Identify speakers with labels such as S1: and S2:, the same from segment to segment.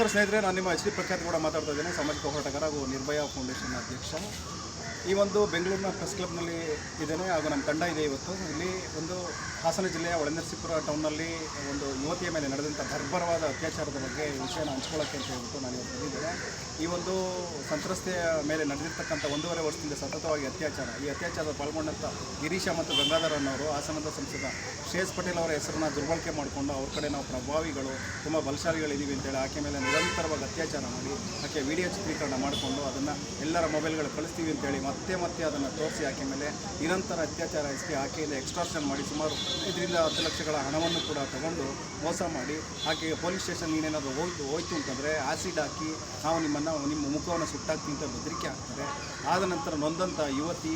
S1: ನಮಸ್ಕಾರ ಸ್ನೇಹಿತರೆ, ನಾನು ನಿಮ್ಮ ಎಚ್ ಡಿ ಪ್ರಖ್ಯಾತ್ ಕೂಡ ಮಾತಾಡ್ತಾ ಇದ್ದೇನೆ. ಸಾಮಾಜಿಕ ಹೋರಾಟಗಾರ ಹಾಗೂ ನಿರ್ಭಯ ಫೌಂಡೇಶನ್ ಅಧ್ಯಕ್ಷ. ಈ ಒಂದು ಬೆಂಗಳೂರಿನ ಪ್ರೆಸ್ ಕ್ಲಬ್ನಲ್ಲಿ ಇದ್ದೇನೆ, ಹಾಗೂ ನಮ್ಮ ತಂಡ ಇದೆ ಇವತ್ತು. ಇಲ್ಲಿ ಒಂದು ಹಾಸನ ಜಿಲ್ಲೆಯ ಒಳನರಸೀಪುರ ಟೌನ್ನಲ್ಲಿ ಒಂದು ಯುವತಿಯ ಮೇಲೆ ನಡೆದಂಥ ಬರ್ಬರವಾದ ಅತ್ಯಾಚಾರದ ಬಗ್ಗೆ ವಿಷಯನ ಹಂಚ್ಕೊಳ್ಳೋಕ್ಕೆ ಅಂತ ಹೇಳ್ಬಿಟ್ಟು ನಾನು ಇವತ್ತು ಬಂದಿದ್ದೇನೆ. ಈ ಒಂದು ಸಂತ್ರಸ್ತೆಯ ಮೇಲೆ ನಡೆದಿರ್ತಕ್ಕಂಥ ಒಂದೂವರೆ ವರ್ಷದಿಂದ ಸತತವಾಗಿ ಅತ್ಯಾಚಾರ, ಈ ಅತ್ಯಾಚಾರದ ಪಾಲ್ಗೊಂಡಂಥ ಗಿರೀಶ ಮತ್ತು ಗಂಗಾಧರ ಅನ್ನೋರು ಹಾಸನದ ಸಂಸದ ಶ್ರೇಯಸ್ ಪಟೇಲ್ ಅವರ ಹೆಸರನ್ನ ದುರ್ಬಳಕೆ ಮಾಡಿಕೊಂಡು ಅವ್ರ ಕಡೆ ನಾವು ಪ್ರಭಾವಿಗಳು, ತುಂಬ ಬಲಶಾಲಿಗಳಿದ್ದೀವಿ ಅಂತೇಳಿ ಆಕೆ ಮೇಲೆ ನಿರಂತರವಾಗಿ ಅತ್ಯಾಚಾರ ಮಾಡಿ, ಆಕೆ ವಿಡಿಯೋ ಚಿತ್ರೀಕರಣ ಮಾಡಿಕೊಂಡು ಅದನ್ನು ಎಲ್ಲರ ಮೊಬೈಲ್ಗಳು ಕಳಿಸ್ತೀವಿ ಅಂತೇಳಿ ಮತ್ತೆ ಮತ್ತೆ ಅದನ್ನು ತೋರಿಸಿ ಆಕೆ ಮೇಲೆ ನಿರಂತರ ಅತ್ಯಾಚಾರ ಎಸ್ಪಿ ಆಕೆಯಿಂದ ಎಕ್ಸ್ಟ್ರಾಕ್ಷನ್ ಮಾಡಿ ಸುಮಾರು ಇದರಿಂದ ಹತ್ತು ಲಕ್ಷಗಳ ಹಣವನ್ನು ಕೂಡ ತಗೊಂಡು ಮೋಸ ಮಾಡಿ ಆಕೆಗೆ ಪೊಲೀಸ್ ಸ್ಟೇಷನ್ ನೀನೇನಾದರೂ ಹೋಯ್ತು ಹೋಯ್ತು ಅಂತಂದರೆ ಆಸಿಡ್ ಹಾಕಿ ನಾವು ನಿಮ್ಮನ್ನು, ನಿಮ್ಮ ಮುಖವನ್ನು ಸುಟ್ಟಾಕ್ತೀವಿ ಅಂತ ಬೆದರಿಕೆ ಹಾಕ್ತಾರೆ. ಆದ ನಂತರ ನೊಂದಂಥ ಯುವತಿ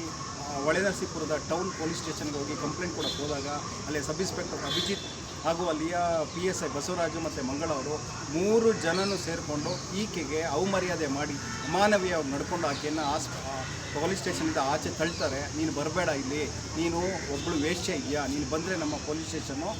S1: ಹೊಳೆನರಸೀಪುರದ ಟೌನ್ ಪೊಲೀಸ್ ಸ್ಟೇಷನ್ಗೆ ಹೋಗಿ ಕಂಪ್ಲೇಂಟ್ ಕೊಡಕ್ಕೆ ಹೋದಾಗ, ಅಲ್ಲಿ ಸಬ್ ಇನ್ಸ್ಪೆಕ್ಟರ್ ಅಭಿಜಿತ್ ಹಾಗೂ ಅಲ್ಲಿಯ ಪಿ ಎಸ್ ಐ ಬಸವರಾಜು ಮತ್ತು ಮಂಗಳವರು ಮೂರು ಜನನು ಸೇರಿಕೊಂಡು ಈಕೆಗೆ ಅವಮರ್ಯಾದೆ ಮಾಡಿ ಅಮಾನವೀಯ ನಡ್ಕೊಂಡು ಆಕೆಯನ್ನು ಆಸ್ ಪೊಲೀಸ್ ಸ್ಟೇಷನಿಂದ ಆಚೆ ತಳ್ತಾರೆ. ನೀನು ಬರಬೇಡ ಇಲ್ಲಿ. ನೀನು ಒಬ್ಬಳು ವೇಶ್ಯ ಇದೆಯಾ? ನೀನು ಬಂದರೆ ನಮ್ಮ ಪೊಲೀಸ್ ಸ್ಟೇಷನ್ನು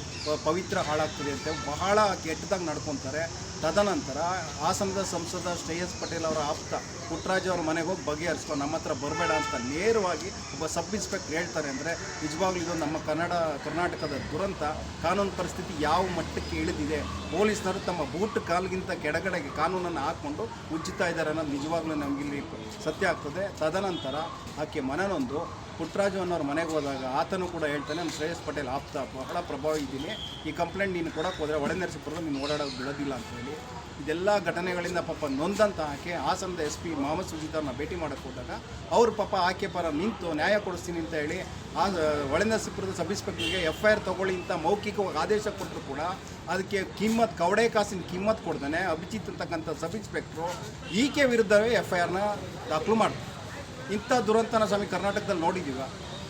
S1: ಪವಿತ್ರ ಹಾಳಾಗ್ತದೆ ಅಂತ ಬಹಳ ಕೆಟ್ಟದಾಗಿ ನಡ್ಕೊತಾರೆ. ತದನಂತರ ಹಾಸನದ ಸಂಸದ ಶ್ರೇಯಸ್ ಪಟೇಲ್ ಅವರ ಆಪ್ತ ಪುಟ್ಟರಾಜು ಅವ್ರ ಮನೆಗೆ ಹೋಗಿ ಬಗೆಹರಿಸ್ಕೊಂಡು ನಮ್ಮ ಹತ್ರ ಬರಬೇಡ ಅಂತ ನೇರವಾಗಿ ಒಬ್ಬ ಸಬ್ ಇನ್ಸ್ಪೆಕ್ಟರ್ ಹೇಳ್ತಾರೆ ಅಂದರೆ ನಿಜವಾಗ್ಲೂ ಇದು ನಮ್ಮ ಕನ್ನಡ, ಕರ್ನಾಟಕದ ದುರಂತ. ಕಾನೂನು ಪರಿಸ್ಥಿತಿ ಯಾವ ಮಟ್ಟಕ್ಕೆ ಇಳಿದಿದೆ, ಪೊಲೀಸ್ನವರು ತಮ್ಮ ಬೂಟ್ ಕಾಲ್ಗಿಂತ ಕೆಳಗಡೆಗೆ ಕಾನೂನನ್ನು ಹಾಕ್ಕೊಂಡು ಉಜ್ಜುತ್ತಾ ಇದ್ದಾರೆ ಅನ್ನೋದು ನಿಜವಾಗ್ಲೂ ನಮಗಿಲ್ಲಿ ಸತ್ಯ ಆಗ್ತದೆ. ತದನಂತರ ಆಕೆ ಮನನೊಂದು ಪುಟ್ಟರಾಜು ಅನ್ನೋರ ಮನೆಗೆ ಹೋದಾಗ ಆತನು ಕೂಡ ಹೇಳ್ತಾನೆ, ನಾನು ಶ್ರೇಯಸ್ ಪಟೇಲ್ ಆಪ್ತ, ಬಹಳ ಪ್ರಭಾವ ಇದ್ದೀನಿ ಈ ಕಂಪ್ಲೇಂಟ್ ನೀನು ಕೊಡೋಕೆ ಹೋದರೆ ಒಳನರಸೀಪುರದ ನೀನು ಓಡಾಡೋದು ಬಿಡೋದಿಲ್ಲ ಅಂತ ಹೇಳಿ. ಇದೆಲ್ಲ ಘಟನೆಗಳಿಂದ ಪಾಪ ನೊಂದಂತ ಆಕೆ, ಹಾಸನದ ಎಸ್ ಪಿ ಮೊಹಮ್ಮದ್ ಸುಜಿತಾರನ್ನ ಅವ್ರನ್ನ ಭೇಟಿ ಮಾಡೋಕ್ಕೆ ಹೋದಾಗ, ಅವ್ರ ಪಾಪ ಆಕೆ ಪರ ನಿಂತು ನ್ಯಾಯ ಕೊಡಿಸ್ತೀನಿ ಅಂತ ಹೇಳಿ, ಆ ಒಳನರಸೀಪುರದ ಸಬ್ ಇನ್ಸ್ಪೆಕ್ಟರ್ಗೆ ಎಫ್ ಐ ಆರ್ ತೊಗೊಳ್ಳಿ ಅಂತ ಮೌಖಿಕವಾಗಿ ಆದೇಶ ಕೊಟ್ಟರು ಕೂಡ ಅದಕ್ಕೆ ಕಿಮ್ಮತ್, ಕವಡೆ ಕಾಸಿನ ಕಿಮ್ಮತ್ ಕೊಡ್ತಾನೆ. ಅಭಿಜಿತ್ ಅಂತಕ್ಕಂಥ ಸಬ್ ಇನ್ಸ್ಪೆಕ್ಟ್ರು ಈಕೆ ವಿರುದ್ಧವೇ ಎಫ್ ಐ ಆರ್ನ ದಾಖಲು ಮಾಡ್ತಾರೆ. ಇಂಥ ದುರಂತನ ಸ್ವಾಮಿ ಕರ್ನಾಟಕದಲ್ಲಿ ನೋಡಿದ್ದೀವ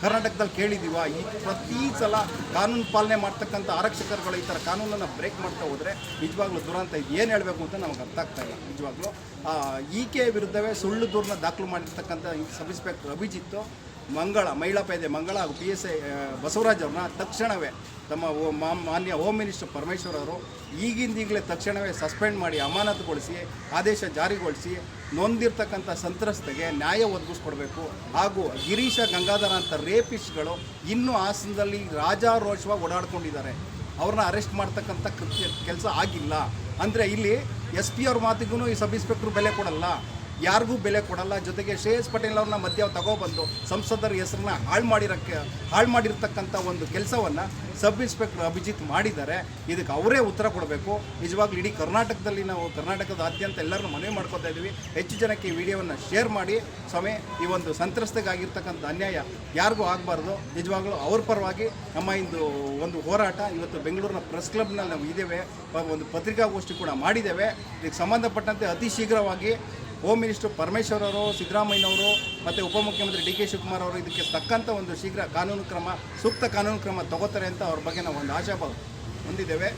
S1: ಕರ್ನಾಟಕದಲ್ಲಿ ಕೇಳಿದ್ದೀವ ಈ ಪ್ರತಿ ಸಲ ಕಾನೂನು ಪಾಲನೆ ಮಾಡ್ತಕ್ಕಂಥ ಆರಕ್ಷಕರುಗಳು ಈ ಥರ ಕಾನೂನನ್ನು ಬ್ರೇಕ್ ಮಾಡ್ತಾ ಹೋದರೆ ನಿಜವಾಗ್ಲೂ ದುರಂತ ಇದು. ಏನು ಹೇಳಬೇಕು ಅಂತ ನಮಗೆ ಅರ್ಥ ಆಗ್ತಾ ಇಲ್ಲ ನಿಜವಾಗ್ಲೂ. ಆ, ಈಕೆ ವಿರುದ್ಧವೇ ಸುಳ್ಳು ದೂರನ್ನ ದಾಖಲು ಮಾಡಿರ್ತಕ್ಕಂಥ ಸಬ್ ಇನ್ಸ್ಪೆಕ್ಟರ್ ಅಭಿಜಿತ್ತು ಮಂಗಳ, ಮಹಿಳಾ ಪೇದೆ ಮಂಗಳ ಹಾಗೂ ಪಿ ಎಸ್ ಐ ಬಸವರಾಜ್ ಅವ್ರನ್ನ ತಕ್ಷಣವೇ ತಮ್ಮ ಮಾನ್ಯ ಹೋಮ್ ಮಿನಿಸ್ಟರ್ ಪರಮೇಶ್ವರ್ ಅವರು ಈಗಿಂದೀಗಲೇ ತಕ್ಷಣವೇ ಸಸ್ಪೆಂಡ್ ಮಾಡಿ ಅಮಾನತುಗೊಳಿಸಿ, ಆದೇಶ ಜಾರಿಗೊಳಿಸಿ ನೊಂದಿರ್ತಕ್ಕಂಥ ಸಂತ್ರಸ್ತೆಗೆ ನ್ಯಾಯ ಒದಗಿಸ್ಕೊಡ್ಬೇಕು. ಹಾಗೂ ಗಿರೀಶ ಗಂಗಾಧರ ಅಂತ ರೇಪಿಸ್ಟ್ಗಳು ಇನ್ನೂ ಹಾಸನದಲ್ಲಿ ರಾಜಾರೋಷವಾಗಿ ಓಡಾಡ್ಕೊಂಡಿದ್ದಾರೆ. ಅವ್ರನ್ನ ಅರೆಸ್ಟ್ ಮಾಡ್ತಕ್ಕಂಥ ಕೃತ್ಯ, ಕೆಲಸ ಆಗಿಲ್ಲ. ಅಂದರೆ ಇಲ್ಲಿ ಎಸ್ ಪಿ ಅವ್ರ ಮಾತಿಗೂ ಈ ಸಬ್ ಇನ್ಸ್ಪೆಕ್ಟ್ರು ಬೆಲೆ ಕೊಡಲ್ಲ. ಯಾರಿಗೂ ಬೆಲೆ ಕೊಡಲ್ಲ. ಜೊತೆಗೆ ಶ್ರೇಯಸ್ ಪಟೇಲ್ ಅವ್ರನ್ನ ಮಧ್ಯ ತಗೊಬಂದು ಸಂಸದರ ಹೆಸರನ್ನ ಹಾಳು ಮಾಡಿರೋಕ್ಕೆ, ಹಾಳು ಮಾಡಿರ್ತಕ್ಕಂಥ ಒಂದು ಕೆಲಸವನ್ನು ಸಬ್ ಇನ್ಸ್ಪೆಕ್ಟರ್ ಅಭಿಜಿತ್ ಮಾಡಿದ್ದಾರೆ. ಇದಕ್ಕೆ ಅವರೇ ಉತ್ತರ ಕೊಡಬೇಕು. ನಿಜವಾಗ್ಲೂ ಇಡೀ ಕರ್ನಾಟಕದಲ್ಲಿ ನಾವು ಕರ್ನಾಟಕದಾದ್ಯಂತ ಎಲ್ಲರನ್ನು ಮನವಿ ಮಾಡ್ಕೋತಾ ಇದ್ದೀವಿ. ಹೆಚ್ಚು ಜನಕ್ಕೆ ಈ ವಿಡಿಯೋವನ್ನು ಶೇರ್ ಮಾಡಿ. ಸ್ವಾಮಿ, ಈ ಒಂದು ಸಂತ್ರಸ್ತೆಗಾಗಿರ್ತಕ್ಕಂಥ ಅನ್ಯಾಯ ಯಾರಿಗೂ ಆಗಬಾರ್ದು. ನಿಜವಾಗ್ಲೂ ಅವ್ರ ಪರವಾಗಿ ನಮ್ಮ ಇಂದು ಒಂದು ಹೋರಾಟ ಇವತ್ತು ಬೆಂಗಳೂರಿನ ಪ್ರೆಸ್ ಕ್ಲಬ್ನಲ್ಲಿ ನಾವು ಇದ್ದೇವೆ. ಒಂದು ಪತ್ರಿಕಾಗೋಷ್ಠಿ ಕೂಡ ಮಾಡಿದ್ದೇವೆ. ಇದಕ್ಕೆ ಸಂಬಂಧಪಟ್ಟಂತೆ ಅತಿ ಶೀಘ್ರವಾಗಿ ಹೋಮ್ ಮಿನಿಸ್ಟರ್ ಪರಮೇಶ್ವರ್ ಅವರು ಸಿದ್ದರಾಮಯ್ಯನವರು ಮತ್ತು ಉಪಮುಖ್ಯಮಂತ್ರಿ ಡಿ ಕೆ ಶಿವಕುಮಾರ್ ಅವರು ಇದಕ್ಕೆ ತಕ್ಕಂಥ ಒಂದು ಶೀಘ್ರ ಕಾನೂನು ಕ್ರಮ, ಸೂಕ್ತ ಕಾನೂನು ಕ್ರಮ ತಗೋತಾರೆ ಅಂತ ಅವ್ರ ಬಗ್ಗೆ ನಾವು ಒಂದು ಆಶಾಭಾವ ಹೊಂದಿದ್ದೇವೆ.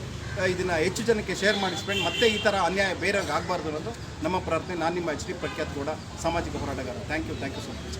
S1: ಇದನ್ನು ಹೆಚ್ಚು ಜನಕ್ಕೆ ಶೇರ್ ಮಾಡಿಸ್ಬೇಕು ಮತ್ತೆ ಈ ಥರ ಅನ್ಯಾಯ ಬೇರೆಯವ್ರಿಗೆ ಆಗಬಾರ್ದು ಅನ್ನೋದು ನಮ್ಮ ಪ್ರಾರ್ಥನೆ. ನಾನು ನಿಮ್ಮ ಎಚ್ ಡಿ ಪಟ್ಯಾತ್ ಕೂಡ ಸಾಮಾಜಿಕ ಹೋರಾಟಗಾರ. Thank you thank you so much